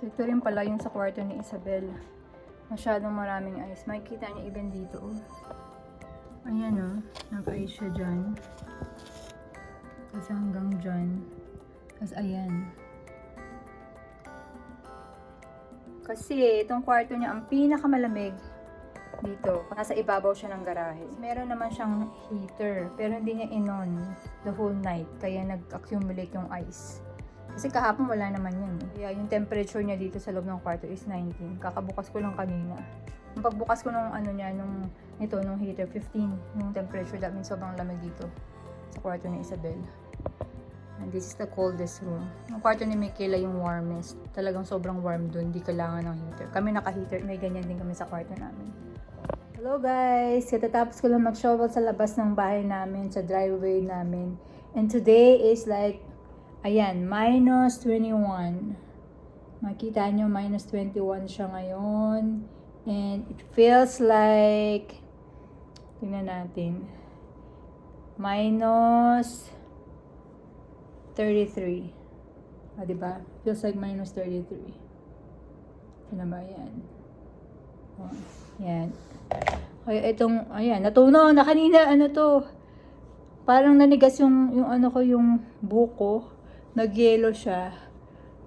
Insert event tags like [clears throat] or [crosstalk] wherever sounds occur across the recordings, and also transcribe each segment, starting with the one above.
So ito rin pala yung sa kwarto ni Isabel. Masyadong maraming ice. Makikita niyo even dito. Oh. Ayan oh, nag-ice siya dyan. Tapos hanggang dyan. Tapos ayan. Kasi itong kwarto niya ang pinakamalamig dito. Nasa ibabaw siya ng garahe. Meron naman siyang heater, pero hindi niya inon the whole night. Kaya nag-accumulate yung ice. Kasi kahapon wala naman yun. eh. Kaya yung temperature niya dito sa loob ng kwarto is 19. Kakabukas ko lang kanina. Yung pagbukas ko nung ano niya, nung ito, nung heater, 15 yung temperature. That means sobrang lamig dito sa kwarto ni Isabel. And this is the coldest room. Yung kwarto ni Michaela yung warmest. Talagang sobrang warm dun. Hindi kailangan ng heater. Kami naka-heater. May ganyan din kami sa kwarto namin. Hello guys! Katatapos ko lang mag-shovel sa labas ng bahay namin, sa driveway namin. And today is like, ayan, minus 21. Makita nyo, minus 21 siya ngayon. And it feels like, tingnan natin, minus 33. Ah, diba? Feels like minus 33. Ano ba yan? Oh, yan. Kaya itong, ayan, natunaw na kanina, ano to, parang nanigas yung, yung ano ko, yung buko, nag-yellow siya.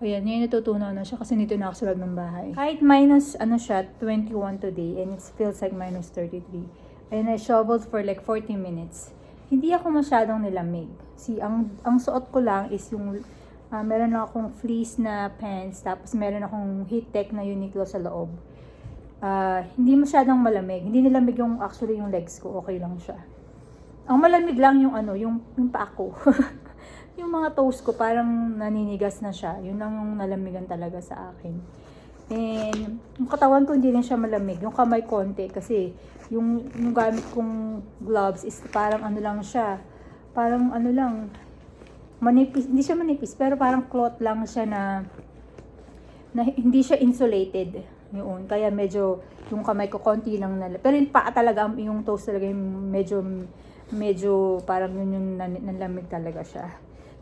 Ayan, ngayon natutunaw na siya kasi nito na ako sa loob ng bahay. Kahit minus, ano siya, 21 today, and it feels like minus 33. And I shoveled for like 40 minutes. Hindi ako masyadong nilamig. See, ang, ang suot ko lang is yung, ah, meron akong fleece na pants, tapos meron akong heat tech na Uniqlo sa loob ah, hindi masyadong malamig. Hindi nilamig yung actually yung legs ko. Okay lang siya. Ang malamig lang yung ano, yung, yung paa ko. [laughs] yung mga toes ko parang naninigas na siya. Yun lang yung nalamigan talaga sa akin. And yung katawan ko hindi rin siya malamig. Yung kamay konti kasi yung, yung gamit kong gloves is parang ano lang siya. Parang ano lang, manipis, hindi siya manipis, pero parang cloth lang siya na na hindi siya insulated yun. Kaya medyo yung kamay ko konti lang na pero yung paa talaga yung toes talaga yung medyo medyo parang yun yung nan- nanlamig talaga siya.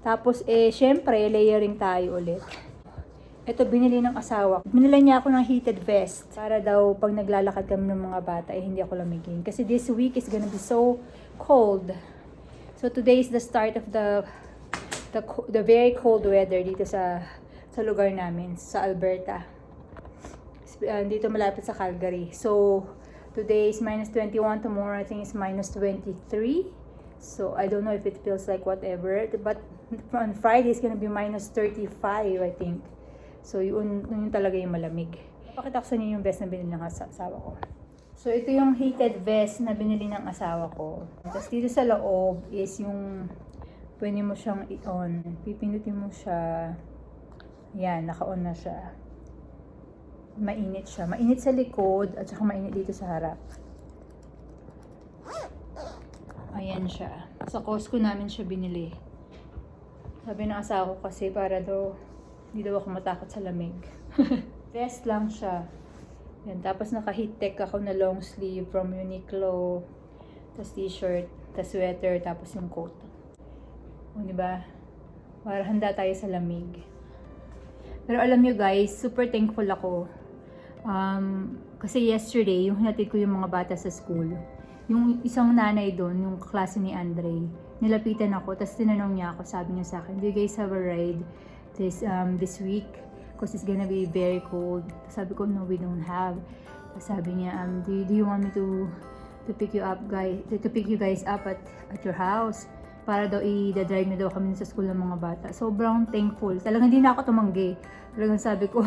Tapos eh syempre layering tayo ulit. Ito binili ng asawa. ko. Binili niya ako ng heated vest para daw pag naglalakad kami ng mga bata eh hindi ako lamigin. Kasi this week is gonna be so cold. So today is the start of the the the very cold weather dito sa sa lugar namin sa Alberta uh, dito malapit sa Calgary. So, today is minus 21. Tomorrow, I think, is minus 23. So, I don't know if it feels like whatever. But [laughs] on Friday, it's gonna be minus 35, I think. So, yun, yun talaga yung malamig. Pakita ko sa inyo yung vest na binili ng asa- asawa ko. So, ito yung heated vest na binili ng asawa ko. Tapos, dito sa loob is yung pwede mo siyang i-on. Pipindutin mo siya. Yan, naka-on na siya mainit siya. Mainit sa likod at saka mainit dito sa harap. Ayan siya. Sa Costco namin siya binili. Sabi ng asawa kasi para daw hindi daw ako matakot sa lamig. [laughs] Vest lang siya. Yan. Tapos naka-heat tech ako na long sleeve from Uniqlo. Tapos t-shirt, tapos sweater, tapos yung coat. O, di ba? Para handa tayo sa lamig. Pero alam nyo guys, super thankful ako Um, kasi yesterday, yung hinatid ko yung mga bata sa school, yung isang nanay doon, yung klase ni Andre, nilapitan ako, tapos tinanong niya ako, sabi niya sa akin, do you guys have a ride this, um, this week? Because it's gonna be very cold. Sabi ko, no, we don't have. Tapos sabi niya, um, do, you, do you want me to to pick you up guys to, pick you guys up at at your house para daw i-drive na daw kami sa school ng mga bata. Sobrang thankful. Talagang hindi na ako tumanggi. Talagang sabi ko,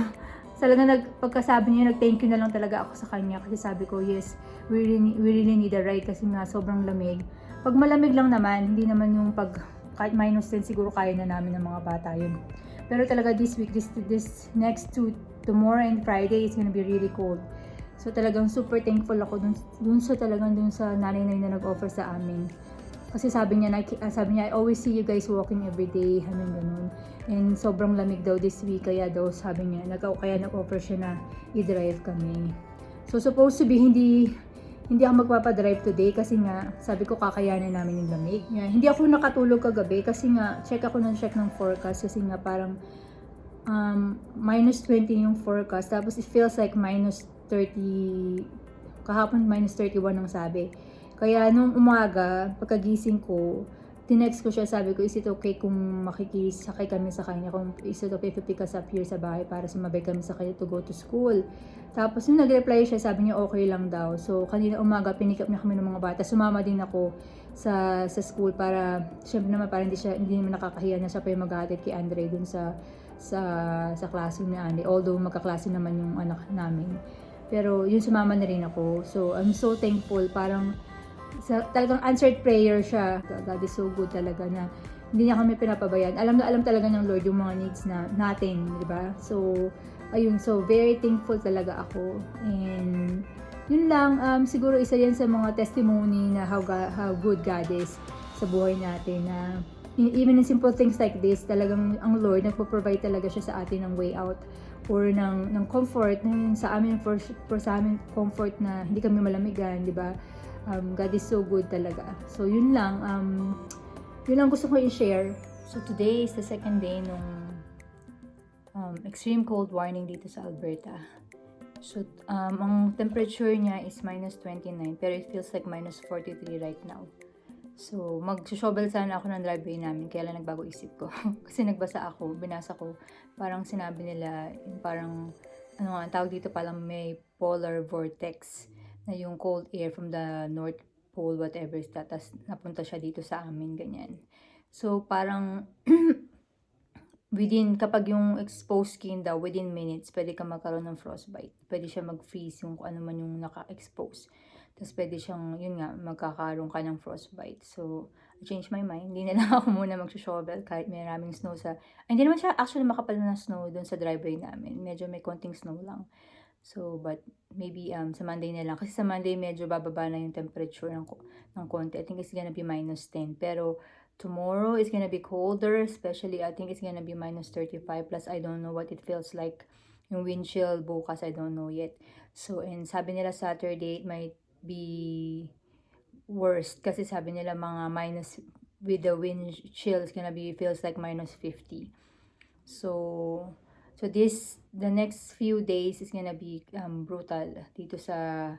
talaga nag, pagkasabi niya, nag-thank you na lang talaga ako sa kanya kasi sabi ko, yes, we really, we really need a ride kasi nga sobrang lamig. Pag malamig lang naman, hindi naman yung pag kahit minus 10 siguro kaya na namin ng mga bata yun. Pero talaga this week, this, this next two, tomorrow and Friday, it's gonna be really cold. So talagang super thankful ako dun, dun sa talagang dun sa nanay na nag-offer sa amin. Kasi sabi niya, na, ah, sabi niya, I always see you guys walking every day, hanggang ganun. And sobrang lamig daw this week, kaya daw sabi niya, nag kaya nag-offer siya na i-drive kami. So supposed to be, hindi, hindi ako magpapadrive today kasi nga, sabi ko kakayanin namin yung lamig. Yeah, hindi ako nakatulog kagabi kasi nga, check ako ng check ng forecast kasi nga parang, um, minus 20 yung forecast. Tapos it feels like minus 30, kahapon minus 31 ang sabi. Kaya nung umaga, pagkagising ko, tinext ko siya, sabi ko, is it okay kung makikisakay kami sa kanya? Kung is it okay we pick us up here sa bahay para sumabay kami sa kanya to go to school? Tapos nung nag-reply siya, sabi niya okay lang daw. So kanina umaga, pinikap niya kami ng mga bata. Sumama din ako sa sa school para, syempre naman para hindi siya, hindi naman nakakahiya na siya pa yung maghahatid kay Andre dun sa sa sa klase ni Andy. Although magkaklase naman yung anak namin. Pero yun sumama na rin ako. So I'm so thankful. Parang sa, talagang answered prayer siya. God is so good talaga na hindi niya kami pinapabayaan. Alam na alam talaga ng Lord yung mga needs na natin, di ba? So, ayun, so very thankful talaga ako. And yun lang, um, siguro isa yan sa mga testimony na how, God, how good God is sa buhay natin na e- even in simple things like this, talagang ang Lord nagpo-provide talaga siya sa atin ng way out or ng ng comfort ng sa amin for, for sa amin comfort na hindi kami malamigan, di ba? Um, God is so good talaga. So yun lang, um, yun lang gusto ko i-share. So today is the second day nung um, extreme cold warning dito sa Alberta. So, um, ang temperature niya is minus 29, pero it feels like minus 43 right now. So, mag-shovel sana ako ng driveway namin, kaya lang nagbago isip ko. [laughs] Kasi nagbasa ako, binasa ko, parang sinabi nila, parang, ano nga, tawag dito palang may polar vortex, na yung cold air from the North Pole, whatever is that, tas napunta siya dito sa amin, ganyan. So, parang, [clears throat] within, kapag yung exposed skin daw, within minutes, pwede ka magkaroon ng frostbite. Pwede siya mag-freeze yung ano man yung naka-expose. Tapos pwede siyang, yun nga, magkakaroon ka ng frostbite. So, I changed my mind. Hindi na lang [laughs] ako muna mag-shovel kahit may maraming snow sa... Ay, hindi naman siya actually makapal na snow dun sa driveway namin. Medyo may konting snow lang. So, but maybe um, sa Monday na lang. Kasi sa Monday medyo bababa na yung temperature ng, ng konti. I think it's gonna be minus 10. Pero tomorrow is gonna be colder. Especially, I think it's gonna be minus 35. Plus, I don't know what it feels like. Yung wind chill bukas, I don't know yet. So, and sabi nila Saturday, it might be worst. Kasi sabi nila mga minus, with the wind chill, it's gonna be, feels like minus 50. So, so this, the next few days is gonna be um, brutal dito sa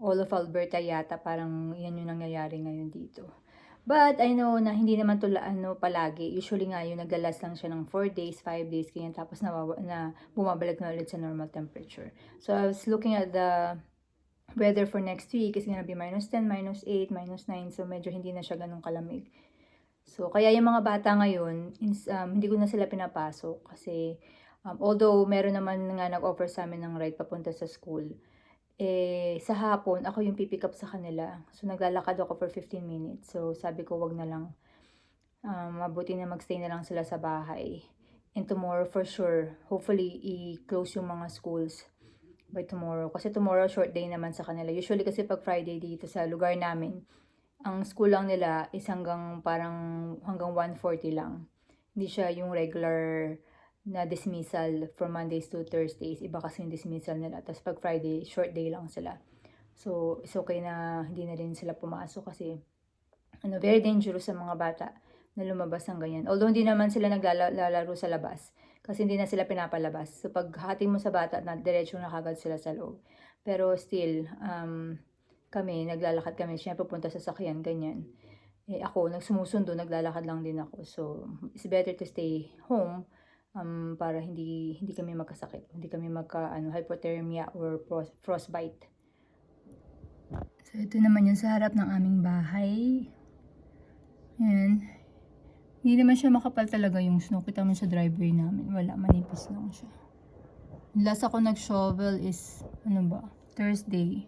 all of Alberta yata. Parang yan yung nangyayari ngayon dito. But I know na hindi naman to ano palagi. Usually nga yung naglalas lang siya ng 4 days, 5 days, ganyan. Tapos nawawa, na bumabalik na ulit sa normal temperature. So I was looking at the weather for next week is gonna be minus 10, minus 8, minus 9. So medyo hindi na siya ganun kalamig. So kaya yung mga bata ngayon, um, hindi ko na sila pinapasok kasi um, although meron naman nga nag-offer sa amin ng ride papunta sa school, eh, sa hapon, ako yung pipick up sa kanila. So, naglalakad ako for 15 minutes. So, sabi ko, wag na lang. Um, mabuti na magstay na lang sila sa bahay. And tomorrow, for sure, hopefully, i-close yung mga schools by tomorrow. Kasi tomorrow, short day naman sa kanila. Usually, kasi pag Friday dito sa lugar namin, ang school lang nila is hanggang parang hanggang 1.40 lang. Hindi siya yung regular na dismissal from Mondays to Thursdays. Iba kasi yung dismissal nila. Tapos pag Friday, short day lang sila. So, it's okay na hindi na rin sila pumasok kasi ano, very dangerous sa mga bata na lumabas ng ganyan. Although hindi naman sila naglalaro sa labas kasi hindi na sila pinapalabas. So, pag hati mo sa bata, na diretso na kagad sila sa loob. Pero still, um, kami, naglalakad kami. Siya pupunta sa sakyan, ganyan. Eh, ako, nagsumusundo, naglalakad lang din ako. So, it's better to stay home um, para hindi hindi kami magkasakit, hindi kami magka ano, hypothermia or frost, frostbite. So ito naman yung sa harap ng aming bahay. Ayan. Hindi naman siya makapal talaga yung snow. Kita mo sa driveway namin. Wala, manipis lang siya. Last ako nag-shovel is, ano ba, Thursday.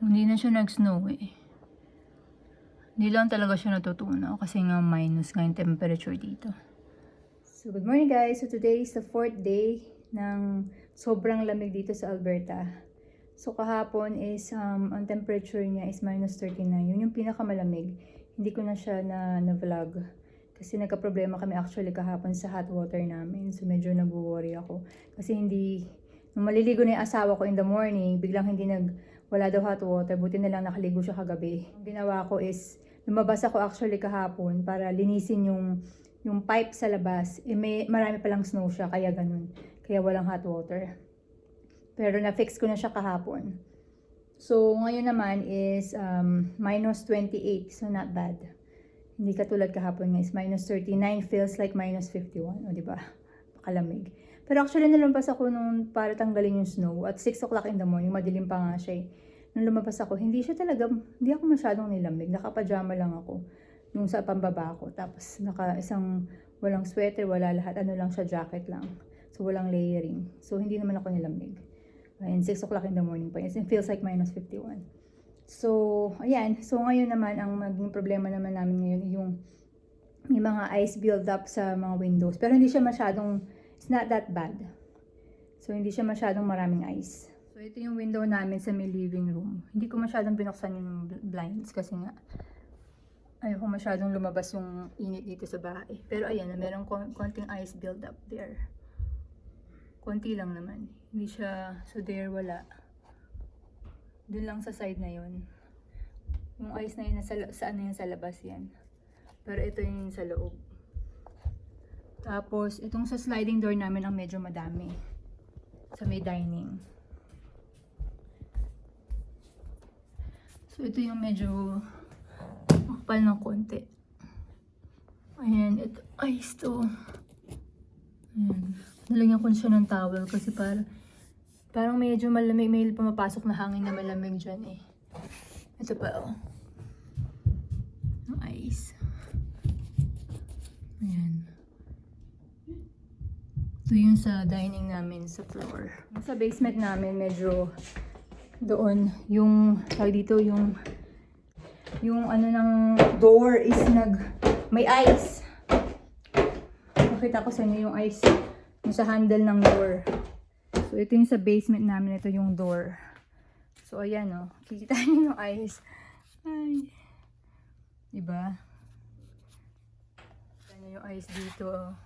Hindi na siya nag-snow eh. Hindi lang talaga siya natutunaw kasi nga minus nga yung temperature dito. So, good morning guys. So, today is the fourth day ng sobrang lamig dito sa Alberta. So, kahapon is, um, ang temperature niya is minus 39. Yun yung pinakamalamig. Hindi ko na siya na, na-vlog. Kasi nagka-problema kami actually kahapon sa hot water namin. So, medyo nag-worry ako. Kasi hindi, nung maliligo na yung asawa ko in the morning, biglang hindi nag, wala daw hot water. Buti na lang nakaligo siya kagabi. Ang ginawa ko is, lumabas ako actually kahapon para linisin yung yung pipe sa labas, eh may, marami palang snow siya, kaya ganun. Kaya walang hot water. Pero na-fix ko na siya kahapon. So, ngayon naman is um, minus 28. So, not bad. Hindi katulad kahapon guys. Minus 39 feels like minus 51. O, di ba? [laughs] Pakalamig. Pero actually, nalabas ako nung para tanggalin yung snow. At 6 o'clock in the morning, madilim pa nga siya eh. Nung lumabas ako, hindi siya talaga, hindi ako masyadong nilamig. Nakapajama lang ako. Nung sa pambaba ko. Tapos, naka isang walang sweater, wala lahat. Ano lang siya, jacket lang. So, walang layering. So, hindi naman ako nilamig. And 6 o'clock in the morning pa. It feels like minus 51. So, ayan. So, ngayon naman, ang maging problema naman namin ngayon yung may mga ice build up sa mga windows. Pero hindi siya masyadong, it's not that bad. So, hindi siya masyadong maraming ice. So, ito yung window namin sa may living room. Hindi ko masyadong binuksan yung blinds kasi nga, ayoko masyadong lumabas yung init dito sa bahay. Pero ayan, merong kon- konting ice build up there. Konti lang naman. Hindi siya, so there wala. Doon lang sa side na yon. Yung ice na yun, nasa, sa ano yun sa labas yan. Pero ito yung sa loob. Tapos, itong sa sliding door namin ang medyo madami. Sa may dining. So, ito yung medyo makapal ng konti. Ayan, ito, ice to. Ayan. Nalagyan ko siya ng towel kasi para parang medyo malamig, may pumapasok na hangin na malamig dyan eh. Ito pa oh. Ice. Ayan. Ito yung sa dining namin sa floor. Sa basement namin medyo doon yung tawag dito yung yung ano ng door is nag may ice. Pakita ko sa inyo yung ice sa handle ng door. So, ito yung sa basement namin. Ito yung door. So, ayan. Oh. Kikita [laughs] niyo yung ice. Ay. Diba? Ayan yung ice dito. oh.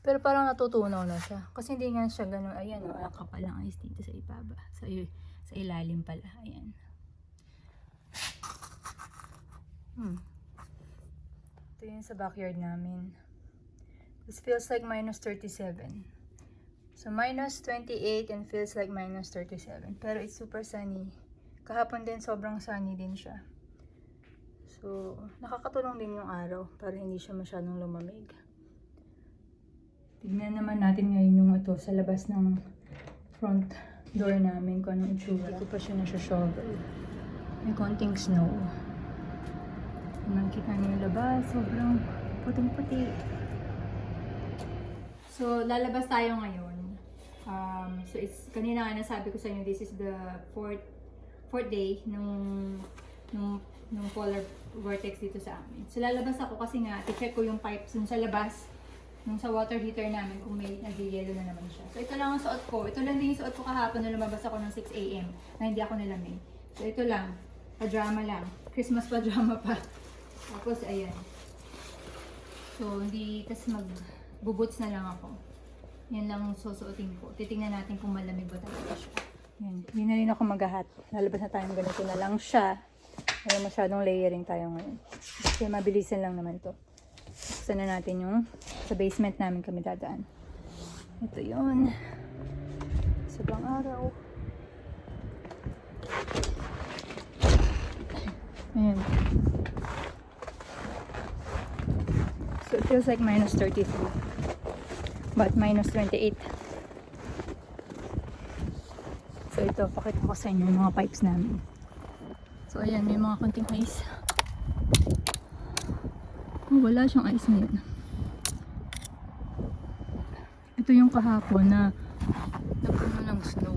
Pero parang natutunaw na siya. Kasi hindi nga siya ganun. Ayan. Oh, kapal ang ice dito sa ibaba. Sa, sa ilalim pala. Ayan. Hmm. Ito yung sa backyard namin. This feels like minus 37. So, minus 28 and feels like minus 37. Pero it's super sunny. Kahapon din, sobrang sunny din siya. So, nakakatulong din yung araw para hindi siya masyadong lumamig. Tignan naman natin ngayon yung ito sa labas ng front door namin kung anong itsura. Hindi ko pa siya nasa-shovel. May konting snow. Kung nakikita niyo yung labas, sobrang puting-puti. So, lalabas tayo ngayon. Um, so, it's, kanina nga nasabi ko sa inyo, this is the fourth, fourth day nung, nung, nung polar vortex dito sa amin. So, lalabas ako kasi nga, check ko yung pipes dun sa labas, nung sa water heater namin, kung may nag-yellow na naman siya. So, ito lang ang suot ko. Ito lang din yung suot ko kahapon na lumabas ako ng 6 a.m. na hindi ako nilamig. So, ito lang. Pajama lang. Christmas pajama pa. Tapos, ayan. So, hindi, tas mag-boots na lang ako. Yan lang ang susuotin ko. Titingnan natin kung malamig ba talaga siya. Yan. Hindi na rin ako maghahat. Lalabas na tayong ganito na lang siya. Wala masyadong layering tayo ngayon. Kasi mabilisan lang naman to. Buksan na natin yung sa basement namin kami dadaan. Ito yun. Sobrang araw. Ayan. So it feels like minus 33. But minus 28. So ito, pakita ko sa inyo yung mga pipes namin. So ayan, may mga konting ice. Oh, wala siyang ice ngayon. Ito yung kahapon na napuno ng snow.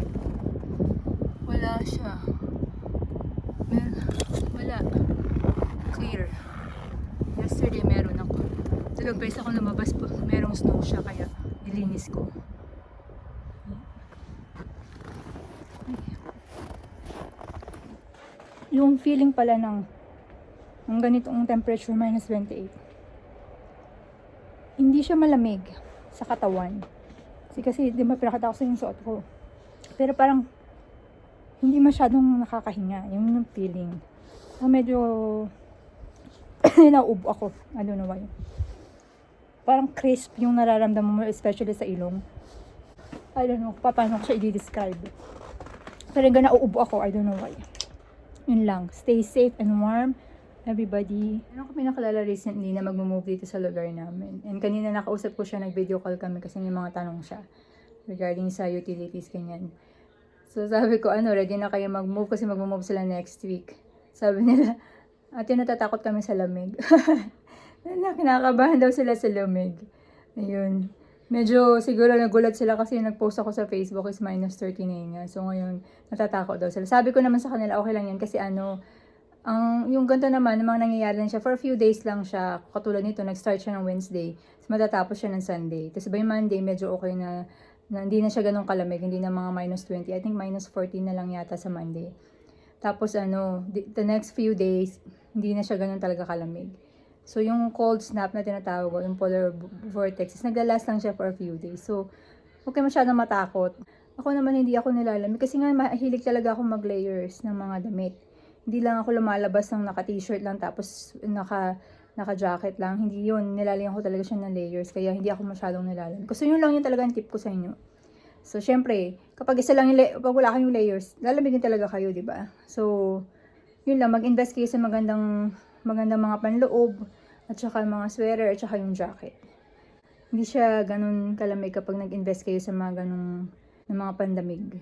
Wala siya. Mer wala. Clear. Yesterday meron ako. Pa isa ako lumabas po. Merong snow siya kaya nilinis ko. Yung feeling pala ng ng ganitong temperature minus 28. Hindi siya malamig sa katawan. Kasi, kasi di ba pinakita ko sa yung suot ko. Pero parang hindi masyadong nakakahinga. Yung, yung feeling. So, medyo [coughs] nauubo ako. I don't know why. Parang crisp yung nararamdaman mo, especially sa ilong. I don't know, pa- paano ko siya i-describe. Pero hanggang nauubo ako, I don't know why. Yun lang. Stay safe and warm, everybody. Ano kami nakalala recently na mag-move dito sa lugar namin. And kanina nakausap ko siya, nag-video call kami kasi may mga tanong siya regarding sa utilities, ganyan. So sabi ko, ano, ready na kayo mag-move kasi mag-move sila next week. Sabi nila, ate natatakot kami sa lamig. [laughs] na kinakabahan daw sila sa lamig. Ayun. Medyo siguro nagulat sila kasi nag-post ako sa Facebook is minus 39 nga. So ngayon, natatakot daw sila. Sabi ko naman sa kanila, okay lang yan kasi ano, ang yung ganito naman, mga nangyayari lang siya, for a few days lang siya, katulad nito, nag-start siya ng Wednesday, tapos matatapos siya ng Sunday. Tapos by Monday, medyo okay na, na hindi na siya ganun kalamig, hindi na mga minus 20, I think minus 14 na lang yata sa Monday. Tapos ano, the next few days, hindi na siya ganun talaga kalamig. So, yung cold snap na tinatawag ko, yung polar vortex, is naglalast lang siya for a few days. So, huwag kayo masyadong matakot. Ako naman hindi ako nilalamig kasi nga mahilig talaga ako mag-layers ng mga damit. Hindi lang ako lumalabas ng naka-t-shirt lang tapos naka naka-jacket lang. Hindi yun. Nilalagyan ko talaga siya ng layers. Kaya hindi ako masyadong nilalamig. Kasi yun lang yung talaga ang tip ko sa inyo. So, syempre, kapag isa lang yung, pag wala kayong layers, lalamigin talaga kayo, di ba? So, yun lang, mag-invest kayo sa magandang, magandang mga panloob, at saka mga sweater, at saka yung jacket. Hindi siya ganun kalamig kapag nag-invest kayo sa mga ganung, ng mga pandamig.